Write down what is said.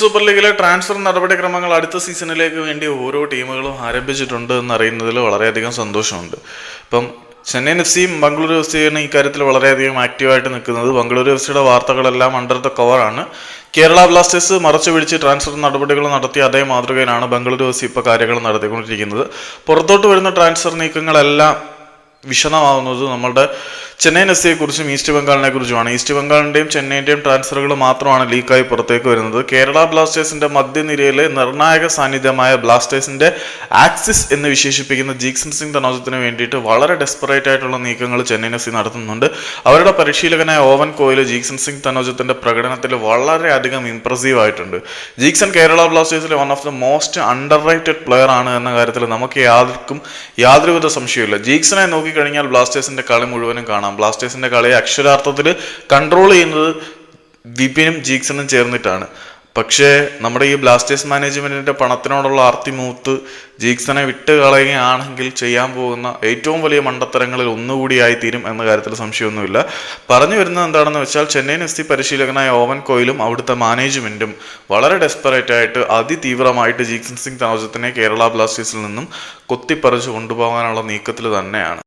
Super ലീഗിലെ transfer നടപടിക്രമങ്ങൾ അടുത്ത സീസണിലേക്ക് വേണ്ടി ഓരോ ടീമുകളും ആരംഭിച്ചിട്ടുണ്ട് എന്ന് എന്നറിയുന്നതിൽ വളരെയധികം സന്തോഷമുണ്ട്. ഇപ്പം ചെന്നൈയിൻ എഫ് സിയും ബംഗളൂരു എഫ് സിയാണ് ഇക്കാര്യത്തിൽ വളരെയധികം ആക്റ്റീവായിട്ട് നിൽക്കുന്നത്. ബംഗളൂരു എഫ് സിയുടെ വാർത്തകളെല്ലാം അണ്ടർ ദ കവറാണ് കേരള ബ്ലാസ്റ്റേഴ്സ് മറച്ചു പിടിച്ച് ട്രാൻസ്ഫർ നടപടികൾ നടത്തിയ അതേ മാതൃകയിലാണ് ബംഗളൂരു എഫ് സി ഇപ്പോൾ കാര്യങ്ങൾ നടത്തിക്കൊണ്ടിരിക്കുന്നത്. പുറത്തോട്ട് വരുന്ന ട്രാൻസ്ഫർ നീക്കങ്ങളെല്ലാം വിശദമാവുന്നത് നമ്മളുടെ ചെന്നൈയിൻ എഫ് സിയെ കുറിച്ചും ഈസ്റ്റ് ബംഗാളിനെ കുറിച്ചുമാണ് ഈസ്റ്റ് ബംഗാളിന്റെയും ചെന്നൈന്റെയും ട്രാൻസ്ഫറുകൾ മാത്രമാണ് ലീക്കായി പുറത്തേക്ക് വരുന്നത്. കേരള ബ്ലാസ്റ്റേഴ്സിന്റെ മധ്യനിരയിലെ നിർണായക സാന്നിധ്യമായ ബ്ലാസ്റ്റേഴ്സിന്റെ ആക്സിസ് എന്ന് വിശേഷിപ്പിക്കുന്ന ജീക്സൺ സിംഗ് തനോജത്തിന് വേണ്ടിയിട്ട് വളരെ ഡെസ്പറേറ്റ് ആയിട്ടുള്ള നീക്കങ്ങൾ ചെന്നൈ എഫ് സി നടത്തുന്നുണ്ട്. അവരുടെ പരിശീലകനായ ഓവൻ കോയിൽ ജീക്സൺ സിംഗ് തനോജത്തിന്റെ പ്രകടനത്തിൽ വളരെയധികം ഇംപ്രസീവ് ആയിട്ടുണ്ട്. Jeakson Kerala ബ്ലാസ്റ്റേഴ്സിലെ one of the most underrated player ആണ് എന്ന കാര്യത്തിൽ നമുക്ക് യാതൊരുക്കും യാതൊരുവിധ സംശയമില്ല ജീക്സനെ നോക്കിക്കഴിഞ്ഞാൽ ബ്ലാസ്റ്റേഴ്സിന്റെ കളി മുഴുവനും കാണാം. ബ്ലാസ്റ്റേഴ്സിന്റെ കളി അക്ഷരാർത്ഥത്തിൽ കൺട്രോൾ ചെയ്യുന്നത് വിപിനും ജീക്സണും ചേർന്നിട്ടാണ്. പക്ഷേ നമ്മുടെ ഈ ബ്ലാസ്റ്റേഴ്സ് മാനേജ്മെന്റിന്റെ പണത്തിനോടുള്ള ആർത്തി മൂത്ത് ജീക്സനെ വിട്ട് കളയുകയാണെങ്കിൽ ചെയ്യാൻ പോകുന്ന ഏറ്റവും വലിയ മണ്ടത്തരങ്ങളിൽ ഒന്നുകൂടിയായി തീരും എന്ന കാര്യത്തിൽ സംശയമൊന്നുമില്ല. പറഞ്ഞു വരുന്നത് എന്താണെന്ന് വെച്ചാൽ ചെന്നൈയിൻ എസ് സി പരിശീലകനായ ഓവൻ കോയിലും അവിടുത്തെ മാനേജ്മെന്റും വളരെ ഡെസ്പറേറ്റ് ആയിട്ട് അതിതീവ്രമായിട്ട് ജീക്സൺ സിംഗ് താമസത്തിനെ കേരള ബ്ലാസ്റ്റേഴ്സിൽ നിന്നും കൊത്തിപ്പറിച്ച് കൊണ്ടുപോകാനുള്ള നീക്കത്തിൽ തന്നെയാണ്.